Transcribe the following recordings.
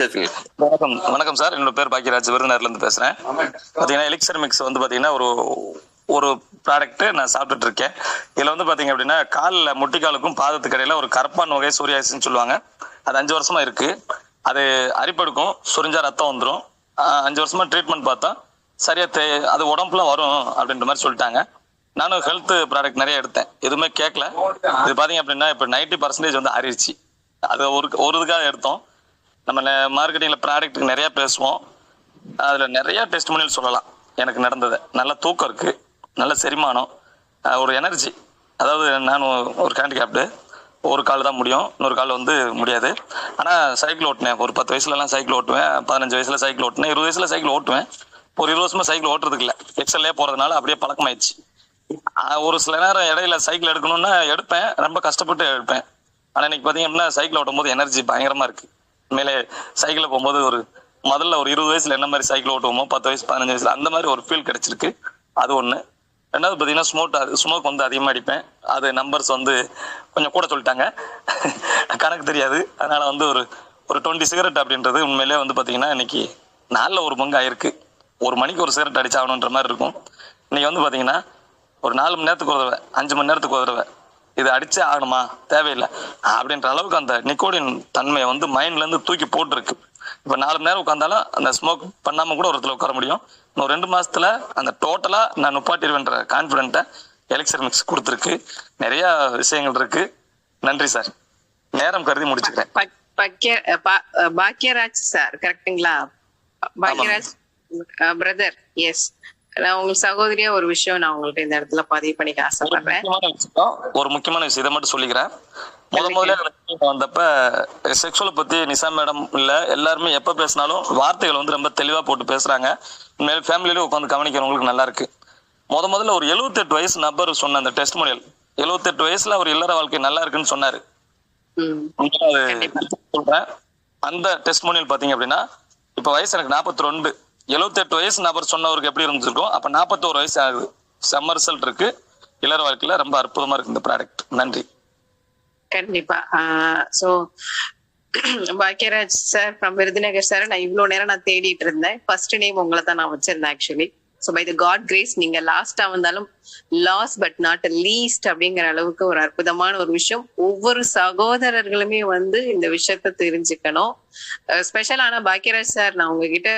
வணக்கம். வணக்கம் சார். என்னோட பேர் பாக்கியராஜ். விருதுநகர்ல இருந்து பேசுறேன். பாத்தீங்கன்னா எலிக்சர் மிக்ஸ் வந்து பாத்தீங்கன்னா ஒரு ஒரு ப்ராடக்ட் நான் சாப்பிட்டுட்டு இருக்கேன் இதுல வந்து பாத்தீங்க அப்படின்னா காலில் முட்டிக்காலுக்கும் பாதத்துக்கு இடையில ஒரு கரப்பான் வகை சூரியாசின்னு சொல்லுவாங்க. அது அஞ்சு வருஷமா இருக்கு. அது அரிப்படுக்கும். சுரிஞ்சா ரத்தம் வந்துடும் அஞ்சு வருஷமா ட்ரீட்மெண்ட் பார்த்தா சரியா தே அது உடம்புல வரும் அப்படின்ற மாதிரி சொல்லிட்டாங்க. நானும் ஹெல்த் ப்ராடக்ட் நிறைய எடுத்தேன். எதுவுமே கேட்கல இது பாத்தீங்க அப்படின்னா இப்போ நைன்டி பர்சன்டேஜ் வந்து ஆறிடுச்சு அது ஒரு ஒரு இதுக்காக எடுத்தோம். நம்ம மார்க்கெட்டிங்ல ப்ராடக்ட்டுக்கு நிறைய பேசுவோம். அதில் நிறைய டெஸ்ட் சொல்லலாம். எனக்கு நடந்தது. நல்ல தூக்கம் இருக்கு. நல்ல செரிமானம். ஒரு எனர்ஜி அதாவது நான் ஒரு ஹேண்டிகேப்டு ஒரு கால் தான் முடியும். இன்னொரு கால் வந்து முடியாது. ஆனால் சைக்கிள் ஓட்டினேன். ஒரு பத்து வயசுலலாம் சைக்கிள் ஓட்டுவேன். பதினஞ்சு வயசில் சைக்கிள் ஓட்டினேன். இருபது வயசில் சைக்கிள் ஓட்டுவேன். ஒரு இருபது வருஷமாக சைக்கிள் ஓட்டுறதுக்கு இல்லை. எக்ஸல்லே போகிறதுனால அப்படியே பழக்கமாயிடுச்சு. ஒரு சில நேரம் இடையில சைக்கிள் எடுக்கணும்னா எடுப்பேன். ரொம்ப கஷ்டப்பட்டு எடுப்பேன். ஆனால் இன்னைக்கு பார்த்தீங்கன்னா அப்படின்னா சைக்கிள் ஓட்டும் போது எனர்ஜி பயங்கரமாக இருக்குது உண்மையிலே சைக்கிளில் போகும்போது ஒரு முதல்ல ஒரு இருபது வயசுல என்ன மாதிரி சைக்கிள் ஓட்டுவோமோ பத்து வயசு பதினஞ்சு வயசுல அந்த மாதிரி ஒரு ஃபீல் கிடைச்சிருக்கு. அது ஒண்ணு. ரெண்டாவது பார்த்தீங்கன்னா ஸ்மோக் ஸ்மோக் வந்து அதிகமாக அடிப்பேன். அது நம்பர்ஸ் வந்து கொஞ்சம் கூட சொல்லிட்டாங்க. கணக்கு தெரியாது. அதனால வந்து ஒரு ஒரு டுவெண்ட்டி சிகரெட் அப்படின்றது உண்மையிலே வந்து பார்த்தீங்கன்னா இன்னைக்கு நாளில் ஒரு பங்கு ஆயிருக்கு. ஒரு மணிக்கு ஒரு சிகரெட் அடிச்சாகணுன்ற மாதிரி இருக்கும். இன்னைக்கு வந்து பார்த்தீங்கன்னா ஒரு நாலு மணி நேரத்துக்கு ஒரு தடவை அஞ்சு மணி நேரத்துக்கு ஒரு தடவை. இது அடிச்சே ஆகணுமா? தேவையில்லை. அப்படின்ற அளவுக்கு அந்த நிக்கோடின் தன்மையை வந்து மைண்ட்ல இருந்து தூக்கி போட்டிருக்கு. இப்ப நாலு மணி நேரம் உட்காந்தாலும் அந்த ஸ்மோக் பண்ணாம கூட ஒரு இடத்துல உட்கார முடியும். இன்னும் ரெண்டு மாசத்துல அந்த டோட்டலா நான் நுப்பாட்டிடுவேன்ற கான்பிடென்ட்டை எலெக்சர் மிக்ஸ் கொடுத்துருக்கு. நிறைய விஷயங்கள் இருக்கு. நன்றி சார் நேரம் கருதி முடிச்சுக்கிறேன். பாக்கியராஜ் சார் கரெக்ட்டுங்களா பாக்கியராஜ் பிரதர் எஸ் நான் உங்க சகோதரியா ஒரு விஷயம் நான் உங்கள்ட்ட இந்த இடத்துல பதிவு பண்ணிக்க ஆசைப்படுறேன். ஒரு முக்கியமான விஷயம் இதை மட்டும் சொல்லிக்கிறேன். முத முதல்ல வந்தப்ப செக்ஷுவலை பத்தி நிசா மேடம் இல்ல எல்லாருமே எப்ப பேசினாலும் வார்த்தைகள் வந்து ரொம்ப தெளிவா போட்டு பேசுறாங்க. உண்மையிலே ஃபேமிலியில உட்காந்து கவனிக்கிறவங்களுக்கு நல்லா இருக்கு. முத முதல்ல ஒரு 78 வயசு நபர் சொன்ன அந்த டெஸ்ட் மொழியல் 78 வயசுல அவர் இல்லற வாழ்க்கை நல்லா இருக்குன்னு சொன்னாரு. சொல்றேன். அந்த டெஸ்ட் மொழியல் பாத்தீங்க அப்படின்னா இப்ப வயசு எனக்கு 42 ரெண்டு. எழுபத்தெட்டு வயசு நபர் சொன்னவருக்கு எப்படி இருந்திருக்கும்? அப்போ நாற்பத்தோரு வயசு ஆகுது. செம்ம ரிசல்ட் இருக்கு. இளர் வாழ்க்கையில் ரொம்ப அற்புதமா இருக்கு இந்த ப்ராடக்ட் நன்றி. கண்டிப்பா. So Bhagyaraj sir from Virudhunagar sir நான் இவ்வளோ நேரம் நான் தேடிட்டு இருந்தேன். ஃபர்ஸ்ட் நேம் உங்களை தான் நான் வச்சிருந்தேன் actually so by the God grace நீங்க லாஸ்டா வந்தாலும் லாஸ் பட் நாட் லீஸ்ட் அப்படிங்கிற அளவுக்கு ஒரு அற்புதமான ஒரு விஷயம். ஒவ்வொரு சகோதரர்களுமே வந்து இந்த விஷயத்த தெரிஞ்சுக்கணும். ஸ்பெஷல் ஆனா பாக்கியராஜ் சார் நான் உங்ககிட்ட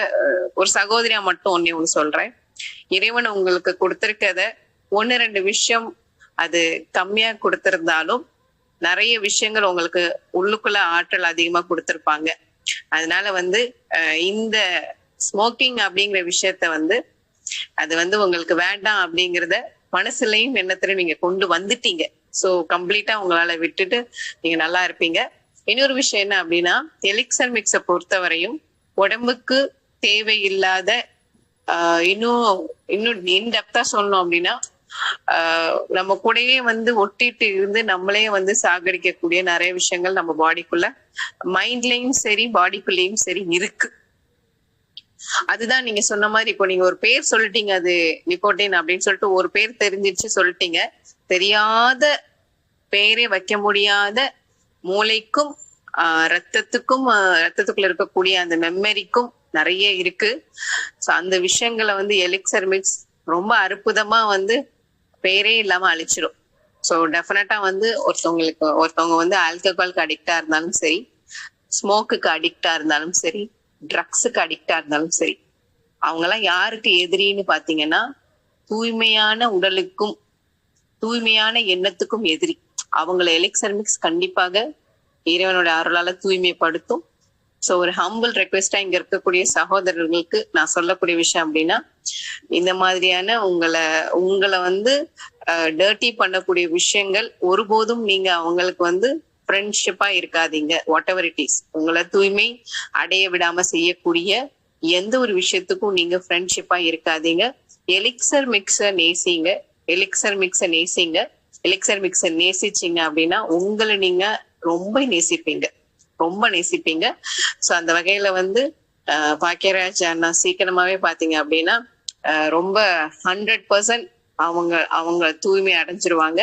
ஒரு சகோதரியா மட்டும் ஒன்னே ஒன்று சொல்றேன். இறைவன் உங்களுக்கு கொடுத்திருக்கத ஒன்னு ரெண்டு விஷயம் அது கம்மியா கொடுத்திருந்தாலும் நிறைய விஷயங்கள் உங்களுக்கு உள்ளுக்குள்ள ஆற்றல் அதிகமா கொடுத்திருப்பாங்க. அதனால வந்து இந்த ஸ்மோக்கிங் அப்படிங்கிற விஷயத்த வந்து அது வந்து உங்களுக்கு வேண்டாம் அப்படிங்கறத மனசுலயும் எண்ணத்துல நீங்க கொண்டு வந்துட்டீங்க. சோ கம்ப்ளீட்டா உங்களால விட்டுட்டு நீங்க நல்லா இருப்பீங்க. இன்னொரு விஷயம் என்ன அப்படின்னா எலிக்சர் மிக்ஸை பொறுத்தவரையும் உடம்புக்கு தேவையில்லாத ஆஹ் இன்னும் இன்னும் இன்டெப்தா சொல்லணும் அப்படின்னா ஆஹ் நம்ம கூடயே வந்து ஒட்டிட்டு இருந்து நம்மளே வந்து சாகடிக்கக்கூடிய நிறைய விஷயங்கள் நம்ம பாடிக்குள்ள மைண்ட்லயும் சரி பாடிக்குள்ளேயும் சரி இருக்கு. அதுதான் நீங்க சொன்ன மாதிரி இப்போ நீங்க ஒரு பேர் சொல்லிட்டீங்க அது நிக்கோட்டின் அப்படின்னு சொல்லிட்டு ஒரு பேர் தெரிஞ்சிருச்சு சொல்லிட்டீங்க. தெரியாத பேரே வைக்க முடியாத மூளைக்கும் ரத்தத்துக்கும் ரத்தத்துக்குள்ள இருக்கக்கூடிய அந்த மெமரிக்கும் நிறைய இருக்கு. சோ அந்த விஷயங்களை வந்து எலிக்சர் மிக்ஸ் ரொம்ப அற்புதமா வந்து பேரே இல்லாம அழிச்சிடும் ஸோ டெஃபினட்டா வந்து ஒருத்தவங்களுக்கு ஒருத்தவங்க வந்து ஆல்கஹால்க்கு அடிக்டா இருந்தாலும் சரி ஸ்மோக்குக்கு அடிக்டா இருந்தாலும் சரி ட்ரக்ஸுக்கு அடிக்டா இருந்தாலும் சரி. அவங்கெல்லாம் யாருக்கு எதிரின்னு பாத்தீங்கன்னா தூய்மையான உடலுக்கும் தூய்மையான எண்ணத்துக்கும் எதிரி. அவங்கள எலிக்சர் மிக்ஸ் கண்டிப்பாக இறைவனோட அருளால தூய்மைப்படுத்தும். சோ ஒரு ஹம்பிள் ரெக்வெஸ்டா இங்க இருக்கக்கூடிய சகோதரர்களுக்கு நான் சொல்லக்கூடிய விஷயம் அப்படின்னா இந்த மாதிரியான உங்களை உங்களை வந்து டர்ட்டி பண்ணக்கூடிய விஷயங்கள் ஒருபோதும் நீங்க அவங்களுக்கு வந்து ஃப்ரெண்ட்ஷிப்பா இருக்காதீங்க. வாட் எவர் இட் இஸ் உங்களை தூய்மை அடைய விடாம செய்யக்கூடிய எந்த ஒரு விஷயத்துக்கும் நீங்க ஃப்ரெண்ட்ஷிப்பா இருக்காதீங்க. எலிக்சர் மிக்ஸ நேசிங்க. எலிக்சர் மிக்ஸ நேசிங்க. எலிக்சர் மிக்ஸ நேசிச்சீங்க அப்படின்னா உங்களை நீங்க ரொம்ப நேசிப்பீங்க. ரொம்ப நேசிப்பீங்க. சோ அந்த வகையில வந்து பாக்கியராஜ் அண்ணா சீக்கிரமாவே பாத்தீங்க அப்படின்னா ரொம்ப ஹண்ட்ரட் பர்சன்ட் அவங்க அவங்க தூய்மை அடைஞ்சிருவாங்க.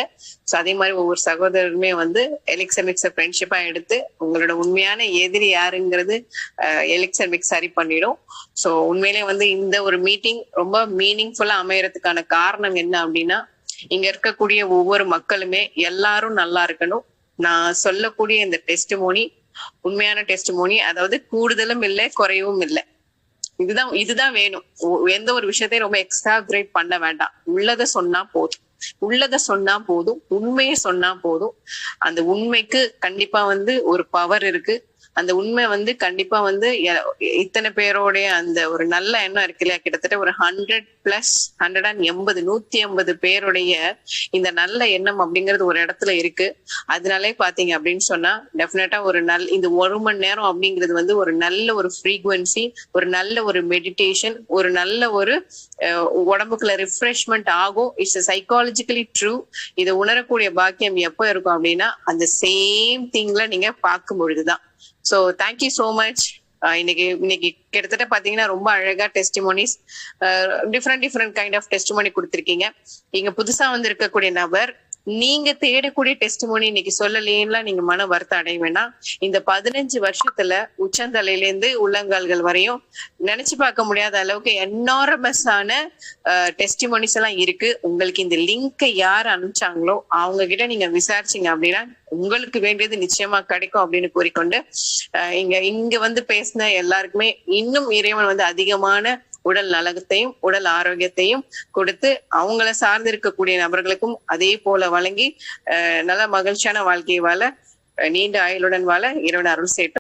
ஸோ அதே மாதிரி ஒவ்வொரு சகோதரருமே வந்து எலெக்சன் மிக்ஸை ஃப்ரெண்ட்ஷிப்பா எடுத்து உங்களோட உண்மையான எதிரி யாருங்கிறது எலெக்சன் மிக்ஸ் சரி பண்ணிடும். ஸோ உண்மையிலே வந்து இந்த ஒரு மீட்டிங் ரொம்ப மீனிங்ஃபுல்லா அமையறதுக்கான காரணம் என்ன அப்படின்னா இங்க இருக்கக்கூடிய ஒவ்வொரு மக்களுமே எல்லாரும் நல்லா இருக்கணும். நான் சொல்லக்கூடிய இந்த டெஸ்டிமோனி உண்மையான டெஸ்டிமோனி அதாவது கூடுதலும் இல்லை குறைவும் இல்லை. இதுதான் இதுதான் வேணும். எந்த ஒரு விஷயத்தையும் ரொம்ப எக்ஸாக்ரேட் பண்ண வேண்டாம். உள்ளத சொன்னா போதும். உள்ளத சொன்னா போதும். உண்மையை சொன்னா போதும். அந்த உண்மைக்கு கண்டிப்பா வந்து ஒரு பவர் இருக்கு. அந்த உண்மை வந்து கண்டிப்பா வந்து இத்தனை பேரோடைய அந்த ஒரு நல்ல எண்ணம் இருக்கு இல்லையா? கிட்டத்தட்ட ஒரு ஹண்ட்ரட் பிளஸ் ஹண்ட்ரட் அண்ட் எண்பது நூத்தி எண்பது பேருடைய இந்த நல்ல எண்ணம் அப்படிங்கிறது ஒரு இடத்துல இருக்கு. அதனாலே பாத்தீங்க அப்படின்னு சொன்னா டெஃபினட்டா ஒரு நல் இந்த ஒரு மணி நேரம் அப்படிங்கிறது வந்து ஒரு நல்ல ஒரு ஃப்ரீக்வன்சி ஒரு நல்ல ஒரு மெடிடேஷன் ஒரு நல்ல ஒரு உடம்புக்குள்ள ரிஃப்ரெஷ்மெண்ட் ஆகும். இட்ஸ் சைக்காலஜிக்கலி ட்ரூ இதை உணரக்கூடிய பாக்கியம் எப்போ இருக்கும் அப்படின்னா அந்த சேம் திங்ல நீங்க பார்க்கும் பொழுதுதான். ஸோ தேங்க்யூ ஸோ மச் இன்னைக்கு இன்னைக்கு கிட்டத்தட்ட பாத்தீங்கன்னா ரொம்ப அழகா testimonies different different kind of testimony கொடுத்துருக்கீங்க. இங்க புதுசா வந்து இருக்கக்கூடிய நபர் நீங்க தேடக்கூடிய டெஸ்டிமோனி இன்னைக்கு சொல்லலையேலாம் நீங்க மன வருத்தம் அடைய வேண்டாம். இந்த பதினஞ்சு வருஷத்துல உச்சந்தலையில இருந்து உள்ளங்கால்கள் வரையும் நினைச்சு பார்க்க முடியாத அளவுக்கு என்னாரமஸ் ஆன டெஸ்டிமோனிஸ் எல்லாம் இருக்கு. உங்களுக்கு இந்த லிங்கை யார் அனுப்பிச்சாங்களோ அவங்க கிட்ட நீங்க விசாரிச்சீங்க அப்படின்னா உங்களுக்கு வேண்டியது நிச்சயமா கிடைக்கும் அப்படின்னு கூறிக்கொண்டு அஹ் இங்க இங்க வந்து பேசின எல்லாருக்குமே இன்னும் இறைவன் வந்து அதிகமான உடல் நலகத்தையும் உடல் ஆரோக்கியத்தையும் கொடுத்து அவங்கள சார்ந்து இருக்கக்கூடிய நபர்களுக்கும் அதே போல வழங்கி அஹ் நல்ல மகிழ்ச்சியான வாழ்க்கையை வாழ நீண்ட ஆயுளுடன் வாழ இறைவன் அருள் சேட்டும்